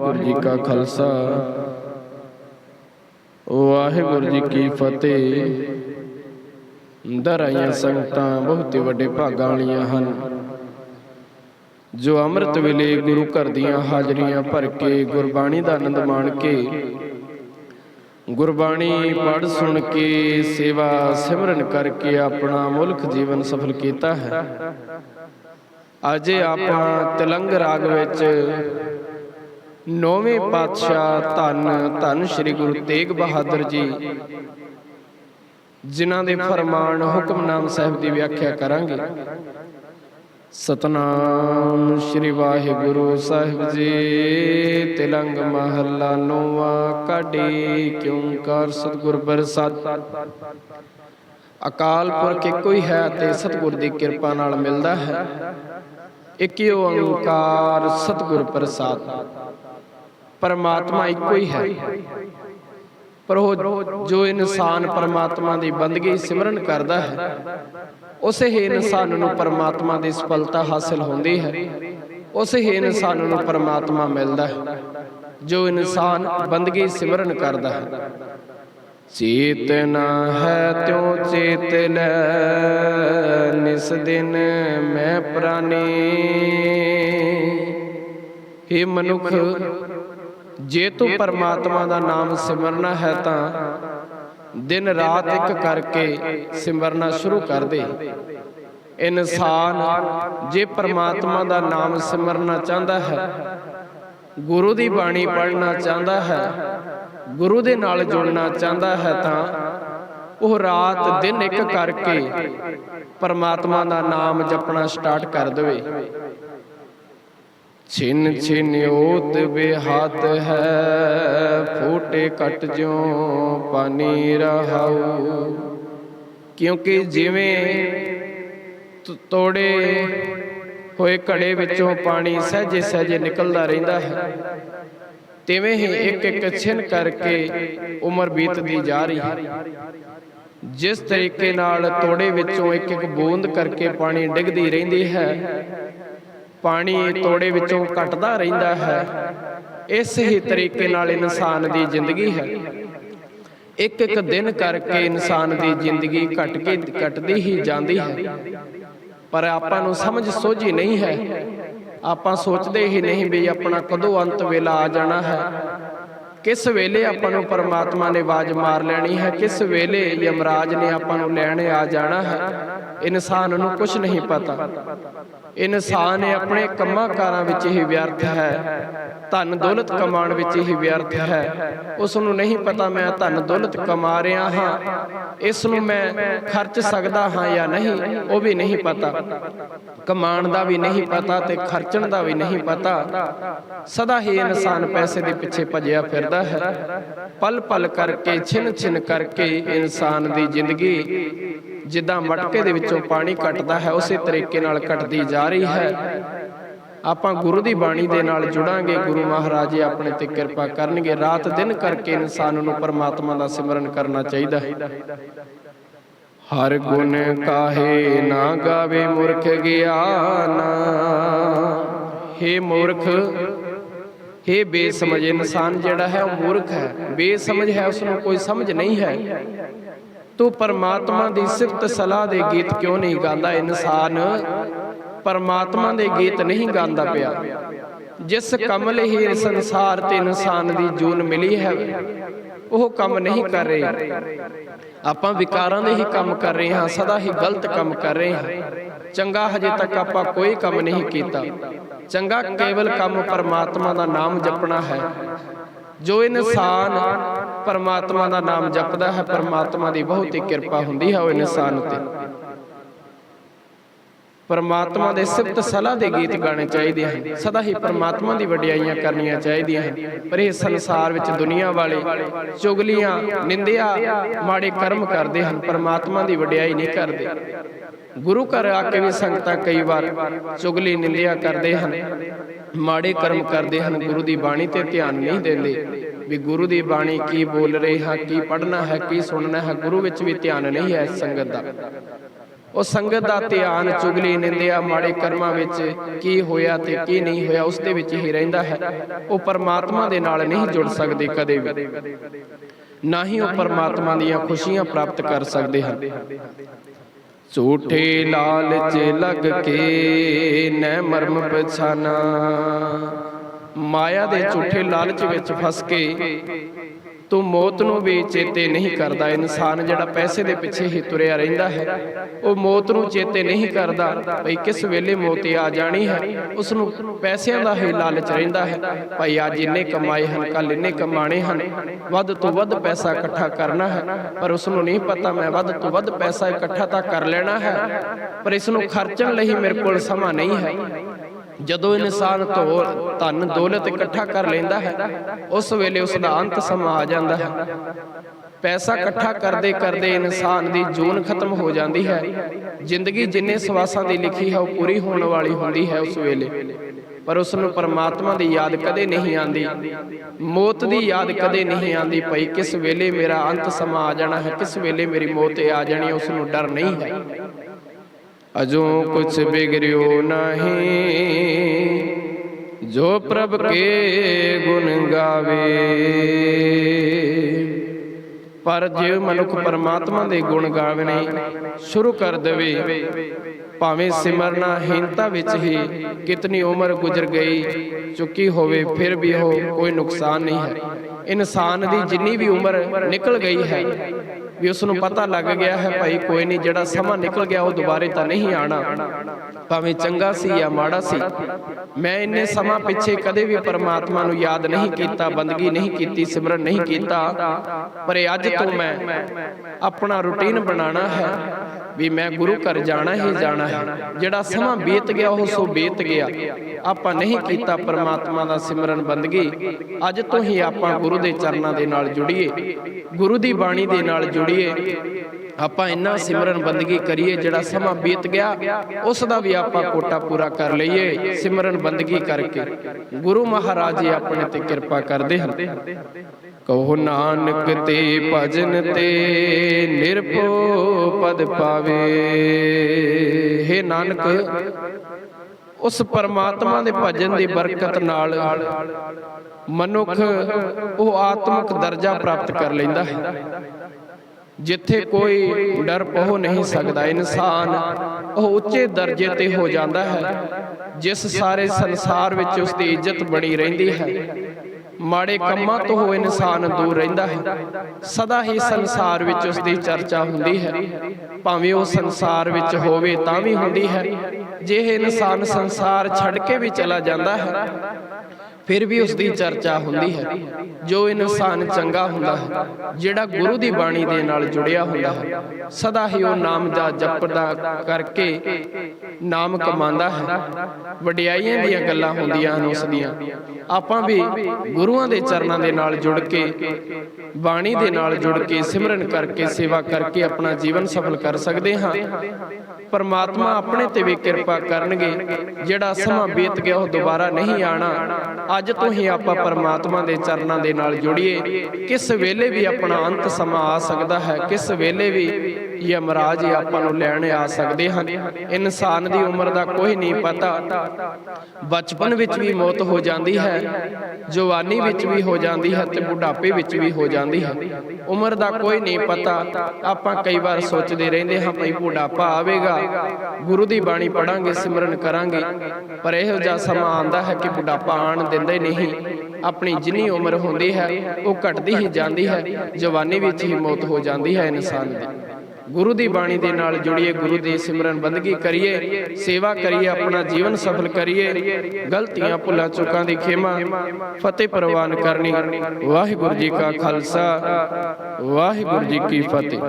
ਵਾਹਿਗੁਰੂ ਜੀ ਕਾ ਖਾਲਸਾ। ਵਾਹਿਗੁਰੂ ਜੀ ਕੀ ਫਤਿਹ। ਦਰਾਈਆਂ ਸੰਗਤਾਂ ਬਹੁਤ ਹੀ ਵੱਡੇ ਭਾਗਾਂ ਵਾਲੀਆਂ ਹਨ। ਜੋ ਅੰਮ੍ਰਿਤ ਵੇਲੇ ਗੁਰੂ ਘਰ ਦੀਆਂ ਹਾਜ਼ਰੀਆਂ ਭਰ ਕੇ ਗੁਰਬਾਣੀ ਦਾ ਆਨੰਦ ਮਾਣ ਕੇ ਗੁਰਬਾਣੀ ਪੜ੍ਹ ਸੁਣ ਕੇ ਸੇਵਾ ਸਿਮਰਨ ਕਰਕੇ ਆਪਣਾ ਮੁਲਕ ਜੀਵਨ ਸਫਲ ਕੀਤਾ ਹੈ। ਅੱਜ ਆਪਾਂ ਤਿਲੰਗ ਰਾਗ ਵਿੱਚ ਨੌਵੇਂ ਪਾਤਸ਼ਾਹ ਧੰਨ ਧੰਨ ਸ੍ਰੀ ਗੁਰੂ ਤੇਗ ਬਹਾਦਰ ਜੀ, ਜਿਨ੍ਹਾਂ ਦੇ ਫਰਮਾਨ ਹੁਕਮਨਾਮ ਸਾਹਿਬ ਦੀ ਵਿਆਖਿਆ ਕਰਾਂਗੇ। ਸਤਨਾਮ ਸ੍ਰੀ ਵਾਹਿਗੁਰੂ ਸਾਹਿਬ ਜੀ, ਤਿਲੰਗ ਮਹੱਲਾ ਨੌਵਾਂ, ਕਾਢੀ ਕਿਉਂ ਕਰ ਸਤਿਗੁਰ ਪ੍ਰਸਾਦ ਅਕਾਲ ਪੁਰਖ ਇੱਕੋ ਹੀ ਹੈ ਤੇ ਸਤਿਗੁਰ ਦੀ ਕਿਰਪਾ ਨਾਲ ਮਿਲਦਾ ਹੈ। ਇੱਕ ਓੰਕਾਰ ਸਤਿਗੁਰ ਪ੍ਰਸਾਦ। ਪਰਮਾਤਮਾ ਇੱਕੋ ਹੀ ਹੈ। ਪਰ ਉਹ ਜੋ ਇਨਸਾਨ ਪਰਮਾਤਮਾ ਦੀ ਬੰਦਗੀ ਸਿਮਰਨ ਕਰਦਾ ਹੈ, ਉਸੇ ਹੀ ਇਨਸਾਨ ਨੂੰ ਪਰਮਾਤਮਾ ਦੀ ਸਫਲਤਾ ਹਾਸਲ ਹੁੰਦੀ ਹੈ। ਉਸੇ ਹੀ ਇਨਸਾਨ ਨੂੰ ਪਰਮਾਤਮਾ ਮਿਲਦਾ ਹੈ, ਜੋ ਇਨਸਾਨ ਬੰਦਗੀ ਸਿਮਰਨ ਕਰਦਾ ਹੈ। ਚੇਤਨਾ ਹੈ ਤਿਉ ਚੇਤ ਨਿਸ ਦਿਨ ਮੈਂ ਪ੍ਰਾਨੀ। हे ਮਨੁੱਖ ਜੇ ਤੂੰ ਪਰਮਾਤਮਾ ਦਾ ਨਾਮ ਸਿਮਰਨਾ ਹੈ ਤਾਂ ਦਿਨ ਰਾਤ ਇੱਕ ਕਰਕੇ ਸਿਮਰਨਾ ਸ਼ੁਰੂ ਕਰ ਦੇ। ਇਨਸਾਨ ਜੇ ਪਰਮਾਤਮਾ ਦਾ ਨਾਮ ਸਿਮਰਨਾ ਚਾਹੁੰਦਾ ਹੈ। ਗੁਰੂ ਦੀ ਬਾਣੀ ਪੜ੍ਹਨਾ ਚਾਹੁੰਦਾ ਹੈ। ਗੁਰੂ ਦੇ ਨਾਲ ਜੁੜਨਾ ਚਾਹੁੰਦਾ ਹੈ ਤਾਂ ਉਹ ਰਾਤ ਦਿਨ ਇੱਕ ਕਰਕੇ ਪਰਮਾਤਮਾ ਦਾ ਨਾਮ ਜਪਣਾ ਸਟਾਰਟ ਕਰ ਦੇਵੇ। ਛਿਨ ਛਿਨ ਓਤ ਹੈ, ਫੋਟੇ ਕਟ ਜਿਉ ਪਾਣੀ ਰਹਾਉ। ਕਿਉਂਕਿ ਜਿਵੇਂ ਤੋੜੇ ਹੋਏ ਘੜੇ ਵਿੱਚੋਂ ਪਾਣੀ ਸਹਿਜੇ ਸਹਿਜੇ ਨਿਕਲਦਾ ਰਹਿੰਦਾ ਹੈ, ਤਿਵੇਂ ਹੀ ਇੱਕ ਇੱਕ ਛਿਨ ਕਰਕੇ ਉਮਰ ਬੀਤਦੀ ਜਾ ਰਹੀ ਹੈ। ਜਿਸ ਤਰੀਕੇ ਨਾਲ ਤੋੜੇ ਵਿੱਚੋਂ ਇੱਕ ਇੱਕ ਬੂੰਦ ਕਰਕੇ ਪਾਣੀ ਡਿੱਗਦੀ ਰਹਿੰਦੀ ਹੈ ਪਾਣੀ ਤੋੜੇ ਵਿੱਚੋਂ ਘਟਦਾ ਰਹਿੰਦਾ ਹੈ। ਇਸ ਹੀ ਤਰੀਕੇ ਨਾਲ ਇਨਸਾਨ ਦੀ ਜ਼ਿੰਦਗੀ ਹੈ। ਇੱਕ ਇੱਕ ਦਿਨ ਕਰਕੇ ਇਨਸਾਨ ਦੀ ਜ਼ਿੰਦਗੀ ਘਟ ਕੇ ਘਟਦੀ ਹੀ। ਜਾਂਦੀ ਹੈ। ਪਰ ਆਪਾਂ ਨੂੰ ਸਮਝ ਸੋਝੀ ਨਹੀਂ ਹੈ। ਆਪਾਂ ਸੋਚਦੇ ਹੀ ਨਹੀਂ ਵੀ ਆਪਣਾ ਕਦੋਂ ਅੰਤ ਵੇਲਾ ਆ ਜਾਣਾ ਹੈ। ਕਿਸ ਵੇਲੇ ਆਪਾਂ ਨੂੰ ਪਰਮਾਤਮਾ ਨੇ ਆਵਾਜ਼ ਮਾਰ ਲੈਣੀ ਹੈ? ਕਿਸ ਵੇਲੇ ਯਮਰਾਜ ਨੇ ਆਪਾਂ ਨੂੰ ਲੈਣ ਆ ਜਾਣਾ ਹੈ? ਇਨਸਾਨ ਨੂੰ ਕੁਝ ਨਹੀਂ ਪਤਾ। ਇਨਸਾਨ ਆਪਣੇ ਕੰਮਾਂ ਕਾਰਾਂ ਵਿੱਚ ਹੀ ਵਿਅਰਥ ਹੈ। ਧਨ ਦੌਲਤ ਕਮਾਉਣ ਵਿੱਚ ਹੀ ਵਿਅਰਥ ਹੈ। ਉਸ ਨੂੰ ਨਹੀਂ ਪਤਾ ਮੈਂ ਧਨ ਦੌਲਤ ਕਮਾ ਰਿਹਾ ਹਾਂ। ਇਸ ਨੂੰ ਮੈਂ ਖਰਚ ਸਕਦਾ ਹਾਂ ਜਾਂ ਨਹੀਂ, ਉਹ ਵੀ ਨਹੀਂ ਪਤਾ। ਕਮਾਉਣ ਦਾ ਵੀ ਨਹੀਂ ਪਤਾ ਤੇ ਖਰਚਣ ਦਾ ਵੀ ਨਹੀਂ ਪਤਾ। ਸਦਾ ਹੀ ਇਨਸਾਨ ਪੈਸੇ ਦੇ ਪਿੱਛੇ ਭੱਜਿਆ ਫਿਰਦਾ ਹੈ। ਪਲ ਪਲ ਕਰਕੇ ਛਿਨ ਛਿਨ ਕਰਕੇ ਇਨਸਾਨ ਦੀ ਜ਼ਿੰਦਗੀ ਜਿੱਦਾਂ ਮਟਕੇ ਦੇ ਵਿੱਚੋਂ ਪਾਣੀ ਘਟਦਾ ਹੈ, ਉਸੇ ਤਰੀਕੇ ਨਾਲ ਘਟਦੀ ਜਾ ਰਹੀ ਹੈ। ਆਪਾਂ ਗੁਰੂ ਦੀ ਬਾਣੀ ਦੇ ਨਾਲ ਜੁੜਾਂਗੇ, ਗੁਰੂ ਮਹਾਰਾਜ ਜੀ ਆਪਣੇ ਤੇ ਕਿਰਪਾ ਕਰਨਗੇ। ਰਾਤ ਦਿਨ ਕਰਕੇ ਇਨਸਾਨ ਨੂੰ ਪਰਮਾਤਮਾ ਦਾ ਸਿਮਰਨ ਕਰਨਾ ਚਾਹੀਦਾ ਹੈ। ਹਰ ਗੁਣ ਕਾਹੇ ਨਾ ਗਾਵੇ, ਮੂਰਖ ਗਿਆਨ। ਹੇ ਮੂਰਖ ਇਹ ਬੇਸਮਝ ਇਨਸਾਨ ਜਿਹੜਾ ਹੈ ਉਹ ਮੂਰਖ ਹੈ। ਬੇਸਮਝ ਹੈ ਉਸ ਨੂੰ ਕੋਈ ਸਮਝ ਨਹੀਂ ਹੈ। ਤੂੰ ਪਰਮਾਤਮਾ ਦੀ ਸਿਫਤ ਸਲਾਹ ਦੇ ਗੀਤ ਕਿਉਂ ਨਹੀਂ ਗਾਉਂਦਾ, ਇਨਸਾਨ? ਪਰਮਾਤਮਾ ਦੇ ਗੀਤ ਨਹੀਂ ਗਾਉਂਦਾ ਪਿਆ। ਜਿਸ ਕੰਮ ਹੀ ਸੰਸਾਰ ਤੇ ਇਨਸਾਨ ਦੀ ਜੂਨ ਮਿਲੀ ਹੈ, ਉਹ ਕੰਮ ਨਹੀਂ ਕਰ ਰਹੇ। ਆਪਾਂ ਵਿਕਾਰਾਂ ਦੇ ਹੀ ਕੰਮ ਕਰ ਰਹੇ ਹਾਂ, ਸਦਾ ਹੀ ਗਲਤ ਕੰਮ ਕਰ ਰਹੇ ਹਾਂ। ਚੰਗਾ ਹਜੇ ਤੱਕ ਆਪਾਂ ਕੋਈ ਕੰਮ ਨਹੀਂ ਕੀਤਾ। ਚੰਗਾ ਕੇਵਲ ਕੰਮ ਪਰਮਾਤਮਾ ਦਾ ਨਾਮ ਜਪਣਾ ਹੈ। ਜੋ ਇਨਸਾਨ ਪਰਮਾਤਮਾ ਦਾ ਨਾਮ ਜਪਦਾ ਹੈ, ਪਰਮਾਤਮਾ ਦੀ ਬਹੁਤ ਹੀ ਕਿਰਪਾ ਹੁੰਦੀ ਹੈ ਉਹ ਇਨਸਾਨ ਉਤੇ ਪਰਮਾਤਮਾ ਦੇ ਸਿਫਤ ਸਲਾਹ ਦੇ ਗੀਤ ਗਾਣੇ ਚਾਹੀਦੇ ਹਨ। ਸਦਾ ਹੀ ਪਰਮਾਤਮਾ ਦੀ ਵਡਿਆਈਆਂ ਕਰਨੀਆਂ ਚਾਹੀਦੀਆਂ ਹਨ। ਪਰ ਇਹ ਸੰਸਾਰ ਵਿੱਚ ਦੁਨੀਆ ਵਾਲੇ ਚੁਗਲੀਆਂ, ਨਿੰਦਿਆ, ਮਾੜੇ ਕਰਮ ਕਰਦੇ ਹਨ। ਪਰਮਾਤਮਾ ਦੀ ਵਡਿਆਈ ਨਹੀਂ ਕਰਦੇ। ਗੁਰੂ ਘਰ ਆ ਕੇ ਵੀ ਸੰਗਤਾਂ ਕਈ ਵਾਰ ਚੁਗਲੀ ਨਿੰਦਿਆ ਕਰਦੇ ਹਨ। ਮਾੜੇ ਕਰਮ ਕਰਦੇ ਹਨ। ਗੁਰੂ ਦੀ ਬਾਣੀ ਤੇ ਧਿਆਨ ਨਹੀਂ ਦਿੰਦੇ। ਵੀ ਗੁਰੂ ਦੀ ਬਾਣੀ ਕੀ ਬੋਲ ਰਹੇ ਹਾਂ, ਕੀ ਪੜ੍ਹਨਾ ਹੈ, ਕੀ ਸੁਣਨਾ ਹੈ, ਗੁਰੂ ਵਿੱਚ ਵੀ ਧਿਆਨ ਨਹੀਂ ਹੈ ਸੰਗਤ ਦਾ। ਉਹ ਸੰਗਤ ਦਾ ਧਿਆਨ, ਚੁਗਲੀ, ਨਿੰਦਿਆ, ਮਾੜੇ ਕਰਮਾਂ ਵਿੱਚ ਕੀ ਹੋਇਆ ਤੇ ਕੀ ਨਹੀਂ ਹੋਇਆ, ਉਸ ਦੇ ਵਿੱਚ ਹੀ ਰਹਿੰਦਾ ਹੈ। ਉਹ ਪਰਮਾਤਮਾ ਦੇ ਨਾਲ ਨਹੀਂ ਜੁੜ ਸਕਦੇ ਕਦੇ ਵੀ। ਨਾ ਹੀ ਉਹ ਪਰਮਾਤਮਾ ਦੀਆਂ ਖੁਸ਼ੀਆਂ ਪ੍ਰਾਪਤ ਕਰ ਸਕਦੇ ਹਨ। ਝੂਠੇ ਲਾਲਚ ਲੱਗ ਕੇ ਨੈ ਮਰਮ ਪਛਾਨਾ। ਮਾਇਆ ਦੇ ਝੂਠੇ ਲਾਲਚ ਵਿੱਚ ਫਸ ਕੇ ਤੂੰ ਮੌਤ ਨੂੰ ਵੀ ਚੇਤੇ ਨਹੀਂ ਕਰਦਾ। ਇਨਸਾਨ ਜਿਹੜਾ ਪੈਸੇ ਦੇ ਪਿੱਛੇ ਹੀ ਤੁਰਿਆ ਰਹਿੰਦਾ ਹੈ, ਉਹ ਮੌਤ ਨੂੰ ਚੇਤੇ ਨਹੀਂ ਕਰਦਾ। ਭਈ ਕਿਸ ਵੇਲੇ ਮੌਤ ਆ ਜਾਣੀ ਹੈ ਉਸ ਨੂੰ ਪੈਸਿਆਂ ਦਾ ਹੀ ਲਾਲਚ ਰਹਿੰਦਾ ਹੈ। ਭਾਈ ਅੱਜ ਇੰਨੇ ਕਮਾਏ ਹਨ ਕੱਲ ਇੰਨੇ ਕਮਾਣੇ ਹਨ, ਵੱਧ ਤੋਂ ਵੱਧ ਪੈਸਾ ਇਕੱਠਾ ਕਰਨਾ ਹੈ। ਪਰ ਉਸ ਨੂੰ ਨਹੀਂ ਪਤਾ ਮੈਂ ਵੱਧ ਤੋਂ ਵੱਧ ਪੈਸਾ ਇਕੱਠਾ ਤਾਂ ਕਰ ਲੈਣਾ ਹੈ, ਪਰ ਇਸ ਨੂੰ ਖਰਚਣ ਲਈ ਮੇਰੇ ਕੋਲ ਸਮਾਂ ਨਹੀਂ ਹੈ। ਜਦੋਂ ਇਨਸਾਨ ਧੋ, ਧਨ ਦੌਲਤ ਇਕੱਠਾ ਕਰ ਲੈਂਦਾ ਹੈ, ਉਸ ਵੇਲੇ ਉਸ ਦਾ ਅੰਤ ਸਮਾਂ ਆ ਜਾਂਦਾ ਹੈ। ਪੈਸਾ ਇਕੱਠਾ ਕਰਦੇ ਕਰਦੇ ਇਨਸਾਨ ਦੀ ਜੂਨ ਖਤਮ ਹੋ ਜਾਂਦੀ ਹੈ। ਜ਼ਿੰਦਗੀ ਜਿੰਨੇ ਸਵਾਸਾਂ ਦੀ ਲਿਖੀ ਹੈ, ਉਹ ਪੂਰੀ ਹੋਣ ਵਾਲੀ ਹੁੰਦੀ ਹੈ ਉਸ ਵੇਲੇ। ਪਰ ਉਸ ਨੂੰ ਪਰਮਾਤਮਾ ਦੀ ਯਾਦ ਕਦੇ ਨਹੀਂ ਆਂਦੀ ਮੌਤ ਦੀ ਯਾਦ ਕਦੇ ਨਹੀਂ ਆਂਦੀ ਭਈ ਕਿਸ ਵੇਲੇ ਮੇਰਾ ਅੰਤ ਸਮਾਂ ਆ ਜਾਣਾ ਹੈ, ਕਿਸ ਵੇਲੇ ਮੇਰੀ ਮੌਤ ਆ ਜਾਣੀ ਹੈ ਉਸ ਨੂੰ ਡਰ ਨਹੀਂ ਹੈ। ਅਜੋ ਕੁਛ ਬਿਗਰਿਓ ਨਹੀਂ, ਜੋ ਪ੍ਰਭ ਕੇ ਗੁਣ ਗਾਵੇ। ਪਰ ਜੇ ਮਨੁੱਖ ਪਰਮਾਤਮਾ ਦੇ ਗੁਣ ਗਾਵਣੇ ਸ਼ੁਰੂ ਕਰ ਦੇਵੇ, ਭਾਵੇਂ ਸਿਮਰਨਾ ਹੀਨਤਾ ਵਿੱਚ ਹੀ ਕਿਤਨੀ ਉਮਰ ਗੁਜ਼ਰ ਗਈ, ਚੁੱਕੀ ਹੋਵੇ, ਫਿਰ ਵੀ ਉਹ ਕੋਈ ਨੁਕਸਾਨ ਨਹੀਂ ਹੈ। ਇਨਸਾਨ ਦੀ ਜਿੰਨੀ ਵੀ ਉਮਰ ਨਿਕਲ ਗਈ ਹੈ ਵੀ ਉਸ ਨੂੰ ਪਤਾ ਲੱਗ ਗਿਆ ਹੈ ਭਾਈ ਕੋਈ ਨਹੀਂ ਜਿਹੜਾ ਸਮਾਂ ਨਿਕਲ ਗਿਆ ਉਹ ਦੁਬਾਰੇ ਤਾਂ ਨਹੀਂ ਆਣਾ। ਭਾਵੇਂ ਚੰਗਾ ਸੀ ਜਾਂ ਮਾੜਾ ਸੀ ਮੈਂ ਇੰਨੇ ਸਮਾਂ ਪਿੱਛੇ ਕਦੇ ਵੀ ਪਰਮਾਤਮਾ ਨੂੰ ਯਾਦ ਨਹੀਂ ਕੀਤਾ ਬੰਦਗੀ ਨਹੀਂ ਕੀਤੀ ਸਿਮਰਨ ਨਹੀਂ ਕੀਤਾ। ਪਰ ਅੱਜ ਤੋਂ ਮੈਂ ਆਪਣਾ ਰੁਟੀਨ ਬਣਾਉਣਾ ਹੈ। ਵੀ ਮੈਂ ਗੁਰੂ ਘਰ ਜਾਣਾ ਹੀ ਜਾਣਾ ਹੈ। ਜਿਹੜਾ ਸਮਾਂ ਬੀਤ ਗਿਆ, ਉਹ ਸੋ ਬੀਤ ਗਿਆ। ਆਪਾਂ ਨਹੀਂ ਕੀਤਾ, ਪਰਮਾਤਮਾ ਦਾ ਸਿਮਰਨ ਬੰਦਗੀ। ਅੱਜ ਤੋਂ ਹੀ ਆਪਾਂ ਗੁਰੂ ਦੇ ਚਰਨਾਂ ਦੇ ਨਾਲ ਜੁੜੀਏ। ਗੁਰੂ ਦੀ ਬਾਣੀ ਦੇ ਨਾਲ ਜੁੜੀਏ। ਆਪਾਂ ਇੰਨਾ ਸਿਮਰਨ ਬੰਦਗੀ ਕਰੀਏ, ਜਿਹੜਾ ਸਮਾਂ ਬੀਤ ਗਿਆ, ਉਸ ਦਾ ਵੀ ਆਪਾਂ ਕੋਟਾ ਪੂਰਾ ਕਰ ਲਈਏ, ਸਿਮਰਨ ਬੰਦਗੀ ਕਰਕੇ। ਗੁਰੂ ਮਹਾਰਾਜ ਜੀ ਆਪਣੇ ਤੇ ਕਿਰਪਾ ਕਰਦੇ ਹਨ। ਕਹੋ ਨਾਨਕ ਤੇ ਭਜਨ ਤੇ ਨਿਰਭਉ ਪਦ ਪਾਵੇ। हे ਨਾਨਕ, ਉਸ ਪਰਮਾਤਮਾ ਦੇ ਭਜਨ ਦੀ ਬਰਕਤ ਨਾਲ ਮਨੁੱਖ ਉਹ ਆਤਮਿਕ ਦਰਜਾ ਪ੍ਰਾਪਤ ਕਰ ਲੈਂਦਾ ਹੈ, ਜਿੱਥੇ ਕੋਈ ਡਰ ਪਹੁ ਨਹੀਂ ਸਕਦਾ। ਇਨਸਾਨ ਉਹ ਉੱਚੇ ਦਰਜੇ ਤੇ ਹੋ ਜਾਂਦਾ ਹੈ, ਜਿਸ ਸਾਰੇ ਸੰਸਾਰ ਵਿੱਚ ਉਸ ਦੀ ਇੱਜ਼ਤ ਬਣੀ ਰਹਿੰਦੀ ਹੈ। ਮਾੜੇ ਕੰਮਾਂ ਤੋਂ ਉਹ ਇਨਸਾਨ ਦੂਰ ਰਹਿੰਦਾ ਹੈ। ਸਦਾ ਹੀ ਸੰਸਾਰ ਵਿੱਚ ਉਸ ਦੀ ਚਰਚਾ ਹੁੰਦੀ ਹੈ। ਭਾਵੇਂ ਉਹ ਸੰਸਾਰ ਵਿੱਚ ਹੋਵੇ ਤਾਂ ਵੀ ਹੁੰਦੀ ਹੈ। ਜੇ ਇਹ ਇਨਸਾਨ ਸੰਸਾਰ ਛੱਡ ਕੇ ਵੀ ਚਲਾ ਜਾਂਦਾ ਹੈ। ਫਿਰ ਵੀ ਉਸ ਦੀ ਚਰਚਾ ਹੁੰਦੀ ਹੈ, ਜੋ ਇਨਸਾਨ ਚੰਗਾ ਹੁੰਦਾ ਹੈ, ਜਿਹੜਾ ਗੁਰੂ ਦੀ ਬਾਣੀ ਦੇ ਨਾਲ ਜੁੜਿਆ ਹੁੰਦਾ ਹੈ, ਸਦਾ ਹੀ ਉਹ ਨਾਮ ਦਾ ਜਪਦਾ ਕਰਕੇ ਨਾਮ ਕਮਾਉਂਦਾ ਹੈ। ਵਡਿਆਈਆਂ ਦੀਆਂ ਗੱਲਾਂ ਹੁੰਦੀਆਂ ਹਨ ਉਸ ਦੀਆਂ। ਆਪਾਂ ਵੀ ਗੁਰੂਆਂ ਦੇ ਚਰਨਾਂ ਦੇ ਨਾਲ ਜੁੜ ਕੇ, ਬਾਣੀ ਦੇ ਨਾਲ ਜੁੜ ਕੇ, ਸਿਮਰਨ ਕਰਕੇ, ਸੇਵਾ ਕਰਕੇ ਆਪਣਾ ਜੀਵਨ ਸਫਲ ਕਰ ਸਕਦੇ ਹਾਂ। ਪਰਮਾਤਮਾ ਆਪਣੇ ਤੇ ਵੀ ਕਿਰਪਾ ਕਰਨਗੇ, ਜਿਹੜਾ ਸਮਾਂ ਬੀਤ ਗਿਆ ਉਹ ਦੁਬਾਰਾ ਨਹੀਂ ਆਣਾ ਅੱਜ ਤੋਂ ਹੀ ਆਪਾਂ ਪਰਮਾਤਮਾ ਦੇ ਚਰਨਾਂ ਦੇ ਨਾਲ ਜੁੜੀਏ। ਕਿਸ ਵੇਲੇ ਵੀ ਆਪਣਾ ਅੰਤ ਸਮਾਂ ਆ ਸਕਦਾ ਹੈ, ਕਿਸ ਵੇਲੇ ਵੀ ਯਮਰਾਜ ਆਪਾਂ ਨੂੰ ਲੈਣ ਆ ਸਕਦੇ ਹਨ ਇਨਸਾਨ ਦੀ ਉਮਰ ਦਾ ਕੋਈ ਨਹੀਂ ਪਤਾ। ਬਚਪਨ ਵਿੱਚ ਵੀ ਮੌਤ ਹੋ ਜਾਂਦੀ ਹੈ। ਜਵਾਨੀ ਵਿੱਚ ਵੀ ਹੋ ਜਾਂਦੀ ਹੈ ਤੇ ਬੁਢਾਪੇ ਵਿੱਚ ਵੀ ਹੋ ਜਾਂਦੀ ਹੈ। ਉਮਰ ਦਾ ਕੋਈ ਨਹੀਂ ਪਤਾ। ਆਪਾਂ ਕਈ ਵਾਰ ਸੋਚਦੇ ਰਹਿੰਦੇ ਹਾਂ ਭਈ ਬੁਢਾਪਾ ਆਵੇਗਾ। ਗੁਰੂ ਦੀ ਬਾਣੀ ਪੜਾਂਗੇ ਸਿਮਰਨ ਕਰਾਂਗੇ। ਪਰ ਇਹੋ ਜਿਹਾ ਸਮਾਂ ਆਂਦਾ ਹੈ ਕਿ ਬੁਢਾਪਾ ਆਣ ਦਿੰਦਾ ਹੀ ਨਹੀਂ। ਆਪਣੀ ਜਿੰਨੀ ਉਮਰ ਹੁੰਦੀ ਹੈ ਉਹ ਘਟਦੀ ਹੀ ਜਾਂਦੀ ਹੈ। ਜਵਾਨੀ ਵਿੱਚ ਹੀ ਮੌਤ ਹੋ ਜਾਂਦੀ ਹੈ ਇਨਸਾਨ ਦੀ। ਗੁਰੂ ਦੀ ਬਾਣੀ ਦੇ ਨਾਲ ਜੁੜੀਏ, ਗੁਰੂ ਦੀ ਸਿਮਰਨ ਬੰਦਗੀ ਕਰੀਏ, ਸੇਵਾ ਕਰੀਏ, ਆਪਣਾ ਜੀਵਨ ਸਫਲ ਕਰੀਏ, ਗਲਤੀਆਂ, ਭੁੱਲਾਂ, ਚੁੱਕਾਂ ਦੀ ਖੇਮਾ, ਫਤਿਹ ਪ੍ਰਵਾਨ ਕਰਨੀ। ਵਾਹਿਗੁਰੂ ਜੀ ਕਾ ਖਾਲਸਾ, ਵਾਹਿਗੁਰੂ ਜੀ ਕੀ ਫਤਿਹ।